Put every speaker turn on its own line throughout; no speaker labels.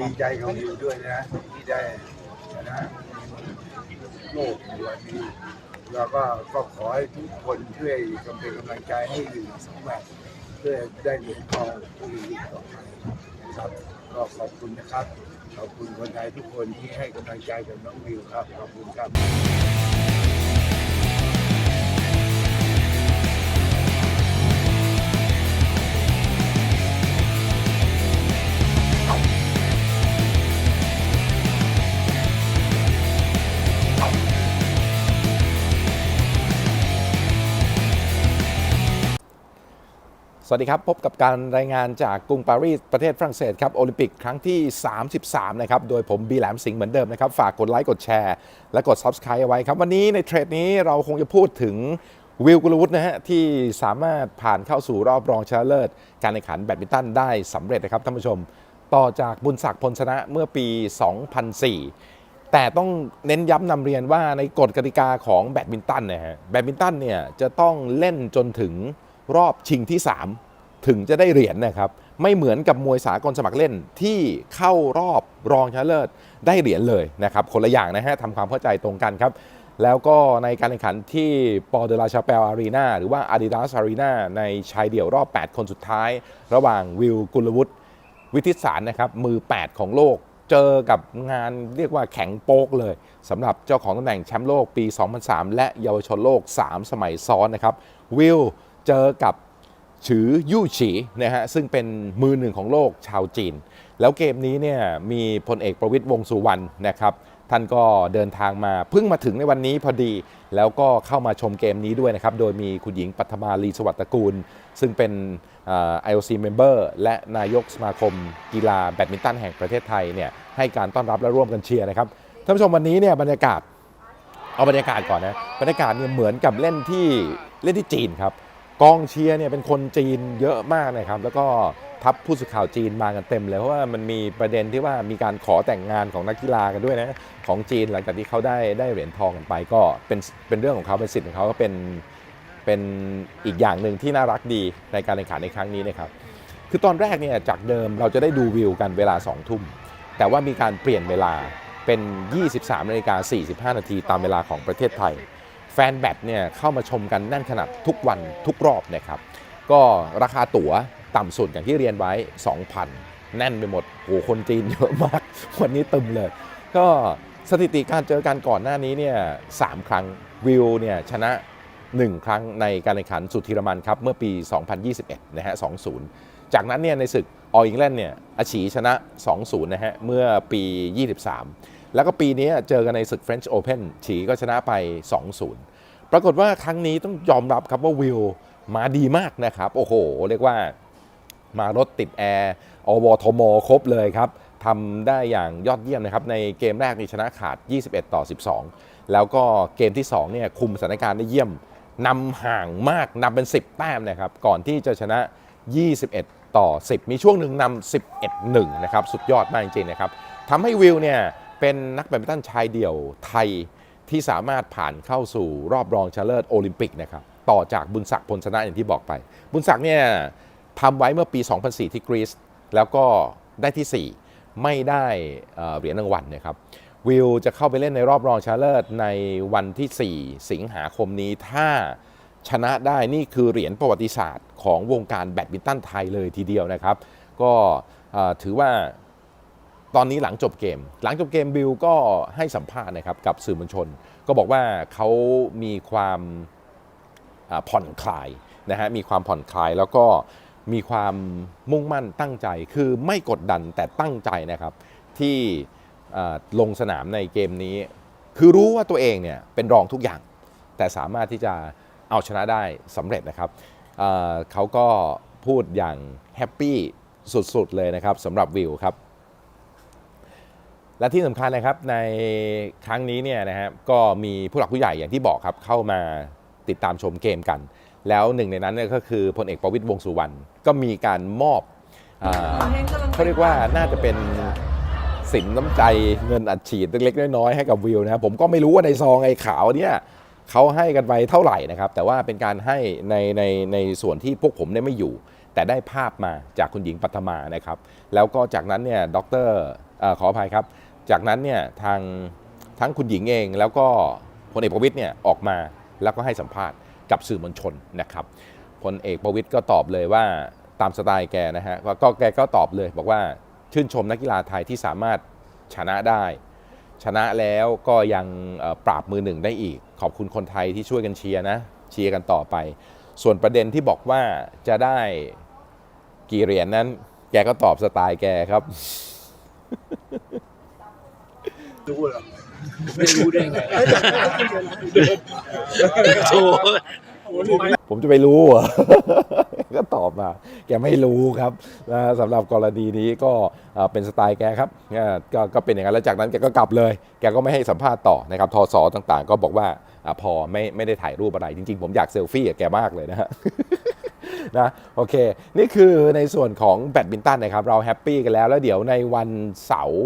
ดีใจกับวิวด้วยนะที่ได้ชนะโลกในวันนี้แล้วก็ก็ขอให้ทุกคนช่วยกำเป็นกำลังใจให้วิวสองแมตช์เพื่อได้เหรียญทองโอลิมปิกต่อไปครับก็ขอบคุณนะครับ ขอบคุณคนไทยทุกคนที่ให้กำลังใจกับน้องวิวครับ ขอบคุณครับ
วัสดีครับ พบกับการรายงานจากกรุงปารีสประเทศฝรั่งเศสครับโอลิมปิกครั้งที่ 33 นะครับ โดยผมบีแหลมสิงห์เหมือนเดิมนะครับ ฝากกดไลค์กดแชร์ และกด Subscribe เอาไว้ครับ วันนี้ในเทรดนี้เราคงจะพูดถึงวิลกุลวุฒินะฮะ ที่สามารถผ่านเข้าสู่รอบรองชนะเลิศ การแข่งขันแบดมินตันได้สำเร็จนะครับท่านผู้ชม ต่อจากบุญศักดิ์พลชนะเมื่อปี 2004 แต่ต้องเน้นย้ำนำเรียนว่าในกฎกติกาของแบดมินตันนะฮะแบดมินตันเนี่ยจะต้องเล่นจนถึงรอบชิงที่ 3 ถึงจะได้เหรียญนะครับ ไม่เหมือนกับมวยสากลสมัครเล่นที่เข้ารอบรองชนะเลิศได้เหรียญเลยนะครับคนละอย่างนะฮะทำความเข้าใจตรงกันครับแล้วก็ในการแข่งขันที่ปอเดลาชาเปลอารีนาหรือว่าอาดิดาสอารีนาในชายเดี่ยวรอบ 8 คนสุดท้าย ระหว่างวิลกุลวุฒิวิทิสารนะครับ มือ 8 ของโลกเจอกับงานเรียกว่าแข็งโป๊กเลยสำหรับเจ้าของตำแหน่งแชมป์โลกปี 2003 และเยาวชนโลก 3 สมัยซ้อนนะครับ วิลเจอกับ ฉือยู่ฉีนะฮะซึ่งเป็นมือหนึ่งของโลกชาวจีน แล้วเกมนี้เนี่ยมีพลเอกประวิตยวงสุวรรณนะครับท่านก็เดินทางมาเพิ่งมาถึงในวันนี้พอดี แล้วก็เข้ามาชมเกมนี้ด้วยนะครับ โดยมีคุณหญิงปัทมาลีสวัสดิ์ตระกูล ซึ่งเป็นเอ่อ IOC member และนายกสมาคมกีฬาแบดมินตันแห่งประเทศไทยเนี่ยให้การต้อนรับและร่วมกันเชียร์นะครับท่านผู้ชมวันนี้เนี่ยบรรยากาศเอาบรรยากาศก่อนนะบรรยากาศเนี่ยเหมือนกับเล่นที่เล่นที่จีนครับ กองเชียร์เนี่ยเป็นคนจีนเยอะมากนะครับ แล้วก็ทัพผู้สื่อข่าวจีนมากันเต็มเลย เพราะว่ามันมีประเด็นที่ว่ามีการขอแต่งงานของนักกีฬากันด้วยนะของจีนหลังจากที่เขาได้ได้เหรียญทองกันไป ก็เป็นเป็นเรื่องของเขาเป็นสิทธิ์ของเขาก็เป็นเป็นอีกอย่างหนึ่งที่น่ารักดีในการแข่งขันในครั้งนี้นะครับคือตอนแรกเนี่ยจากเดิมเราจะได้ดูวิวกันเวลา2ทุ่มแต่ว่ามีการเปลี่ยนเวลาเป็น 23นาฬิกา45นาทีตามเวลาของประเทศไทย แฟนแบตเนี่ยเข้ามาชมกันแน่นขนาดทุกวันทุกรอบนะครับ ก็ราคาตั๋วต่ำสุดอย่างที่เรียนไว้ 2,000 แน่นไปหมดโหคนจีนเยอะมาก วันนี้ตึมเลย ก็สถิติการเจอกันก่อนหน้านี้เนี่ยสามครั้งวิวเนี่ยชนะ 1 ครั้งในการแข่งขันสุดทีรมันครับ เมื่อปี 2021 นะฮะ 2-0 จากนั้นเนี่ยในศึกอออิงแลนด์เนี่ยอาชีชนะ 2-0 นะฮะ เมื่อปี 23 แล้วก็ปีนี้เจอกันในศึก French Open ฉีก็ชนะไป 2-0 ปรากฏว่าครั้งนี้ต้องยอมรับครับว่าวิวมาดีมากนะครับ โอ้โห เรียกว่ามารถติดแอร์อวทมครบเลยครับทำได้อย่างยอดเยี่ยมนะครับ ในเกมแรกนี่ชนะขาด 21 ต่อ 12 แล้วก็เกมที่2เนี่ยคุมสถานการณ์ได้เยี่ยมนำห่างมากนำเป็น 10 แต้มนะครับ ก่อนที่จะชนะ 21 ต่อ 10 มีช่วงหนึ่งนำ11 1 นะครับ สุดยอดมากจริงๆนะครับทำให้วิวเนี่ย เป็นนักแบดมินตันชายเดี่ยวไทยที่สามารถผ่านเข้าสู่รอบรองชนะเลิศโอลิมปิกนะครับต่อจากบุญศักดิ์พลชนะอย่างที่บอกไป บุญศักดิ์เนี่ยทำไว้เมื่อปี 2004 ที่กรีซแล้วก็ได้ที่ 4 ไม่ได้เหรียญรางวัลนะครับวิวจะเข้าไปเล่นในรอบรองชนะเลิศในวันที่ 4 สิงหาคมนี้ถ้าชนะได้นี่คือเหรียญประวัติศาสตร์ของวงการแบดมินตันไทยเลยทีเดียวนะครับ ก็ถือว่า ตอนนี้หลังจบเกม หลังจบเกมบิลก็ให้สัมภาษณ์นะครับกับสื่อมวลชน ก็บอกว่าเขามีความผ่อนคลายนะฮะมีความผ่อนคลายแล้วก็มีความมุ่งมั่นตั้งใจ คือไม่กดดันแต่ตั้งใจนะครับที่ลงสนามในเกมนี้ คือรู้ว่าตัวเองเนี่ยเป็นรองทุกอย่าง แต่สามารถที่จะเอาชนะได้สำเร็จนะครับเเขาก็พูดอย่างแฮปปี้สุดๆเลยนะครับสำหรับวิวครับ และที่สำคัญนะครับในครั้งนี้เนี่ยนะครับก็มีผู้หลักผู้ใหญ่อย่างที่บอกครับเข้ามาติดตามชมเกมกัน แล้วหนึ่งในนั้นเนี่ยก็คือพลเอกประวิตยวงสุวรรณก็มีการมอบเขาเรียกว่าน่าจะเป็นสินน้ำใจเงินอัดฉีดเล็กๆน้อยๆให้กับวิวนะครับผมก็ไม่รู้ว่าในซองไอ้ขาวเนี่ยเขาให้กันไปเท่าไหร่นะครับ แต่ว่าเป็นการให้ในในในส่วนที่พวกผมเนี่ยไม่อยู่ แต่ได้ภาพมาจากคุณหญิงปัทมานะครับ แล้วก็จากนั้นเนี่ยดรเออขออภัยครับ จากนั้นเนี่ยทางทั้งคุณหญิงเองแล้วก็พลเอกประวิตยเนี่ยออกมาแล้วก็ให้สัมภาษณ์กับสื่อมวลชนนะครับพลเอกประวิตยก็ตอบเลยว่าตามสไตล์แกนะฮะก็แกก็ตอบเลย บอกว่าชื่นชมนักกีฬาไทยที่สามารถชนะได้ ชนะแล้วก็ยังปราบมือหนึ่งได้อีก ขอบคุณคนไทยที่ช่วยกันเชียร์นะเชียร์กันต่อไป ส่วนประเด็นที่บอกว่าจะได้กี่เหรียญนั้น แกก็ตอบสไตล์แกครับ
รู้เหรอ
ไม่รู้ได้ไงโถ
ผมจะไปรู้เหรอ ก็ตอบมา แกไม่รู้ครับนะสำหรับกรณีนี้ก็เอ่อเป็นสไตล์แกครับอ่าก็ก็เป็นอย่างนั้น แล้วจากนั้นแกก็กลับเลย แกก็ไม่ให้สัมภาษณ์ต่อนะครับ ทศต่างๆ ก็บอกว่าอาพอไม่ไม่ได้ถ่ายรูปอะไร จริง ๆ ผมอยากเซลฟี่กับแกมากเลยนะฮะนะโอเค นี่คือในส่วนของแบดมินตันนะครับ เราแฮปปี้กันแล้ว แล้วเดี๋ยวในวันเสาร์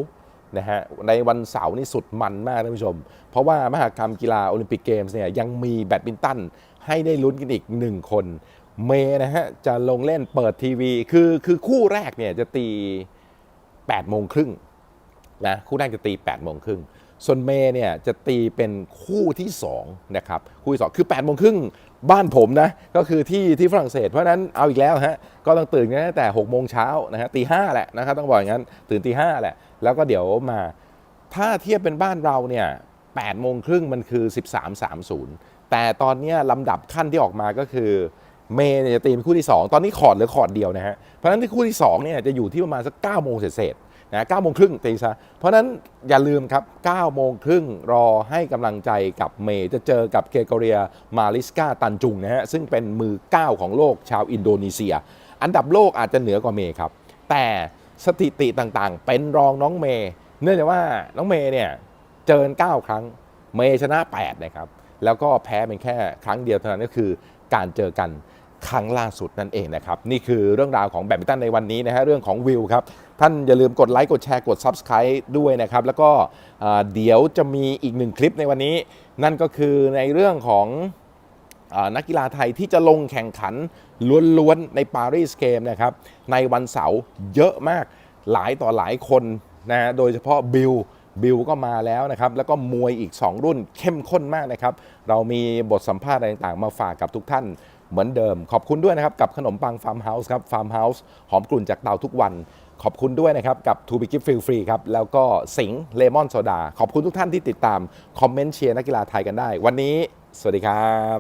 นะฮะในวันเสาร์นี่สุดมันมากท่านผู้ชม เพราะว่ามหกรรมกีฬาโอลิมปิกเกมส์เนี่ยยังมีแบดมินตันให้ได้ลุ้นกันอีกหนึ่งคน เมย์นะฮะจะลงเล่นเปิดทีวี คือคือคู่แรกเนี่ยจะตี8โมงครึ่งนะคู่แรกจะตี8โมงครึ่งส่วนเมย์เนี่ยจะตีเป็นคู่ที่2นะครับคู่ที่2คือ8โมงครึ่ง บ้านผมนะก็คือที่ที่ฝรั่งเศสเพราะนั้นเอาอีกแล้วฮะก็ต้องตื่นกันตั้งแต่6โมงเช้านะฮะตีห้าแหละนะครับต้องบอกอย่างนั้นตื่นตีห้าแหละ แล้วก็เดี๋ยวมาถ้าเทียบเป็นบ้านเราเนี่ย8โมงครึ่งมันคือ 13.30 แต่ตอนนี้ลำดับขั้นที่ออกมาก็คือเมย์จะตีเป็นคู่ที่ 2 ตอนนี้คอดหลือคอดเดียวนะฮะเพราะฉะนั้นที่คู่ที่2เนี่ยจะอยู่ที่ประมาณสัก9โมงเศษ นะ9โมงครึ่งตีซะ เพราะนั้นอย่าลืมครับ9โมงครึ่งรอให้กำลังใจกับเมย์จะเจอกับเกโกเรียมาลิสกาตันจุงนะฮะซึ่งเป็นมือ 9 ของโลกชาวอินโดนีเซีย อันดับโลกอาจจะเหนือกว่าเมย์ครับ แต่สถิติต่างๆ เป็นรองน้องเมย์เนื่องจากว่าน้องเมย์เนี่ยเจอ9ครั้งเมย์ชนะ 8 นะครับ แล้วก็แพ้เป็นแค่ครั้งเดียวเท่านั้นก็คือการเจอกัน ครั้งล่าสุดนั่นเองนะครับ นี่คือเรื่องราวของแบดมินตันในวันนี้นะฮะเรื่องของวิวครับ ท่านอย่าลืมกดไลค์กดแชร์กด Subscribe ด้วยนะครับ แล้วก็เดี๋ยวจะมีอีกหนึ่งคลิปในวันนี้ นั่นก็คือในเรื่องของอนักกีฬาไทยที่จะลงแข่งขันล้วนๆในปารีสเกมนะครับ ในวันเสาร์เยอะมากหลายต่อหลายคนนะฮะโดยเฉพาะบิลบิลก็มาแล้วนะครับ แล้วก็มวยอีก 2 รุ่นเข้มข้นมากนะครับ เรามีบทสัมภาษณ์ต่างๆ มาฝากกับทุกท่าน เหมือนเดิม ขอบคุณด้วยนะครับ กับขนมปังฟาร์มเฮาส์ครับฟาร์มเฮาส์หอมกลุ่นจากเตาทุกวัน ขอบคุณด้วยนะครับ กับทูบิกิฟฟิลฟรีครับ แล้วก็สิงเลมอนโซดาขอบคุณทุกท่านที่ติดตาม คอมเมนต์เชียร์นักกีฬาไทยกันได้ วันนี้ สวัสดีครับ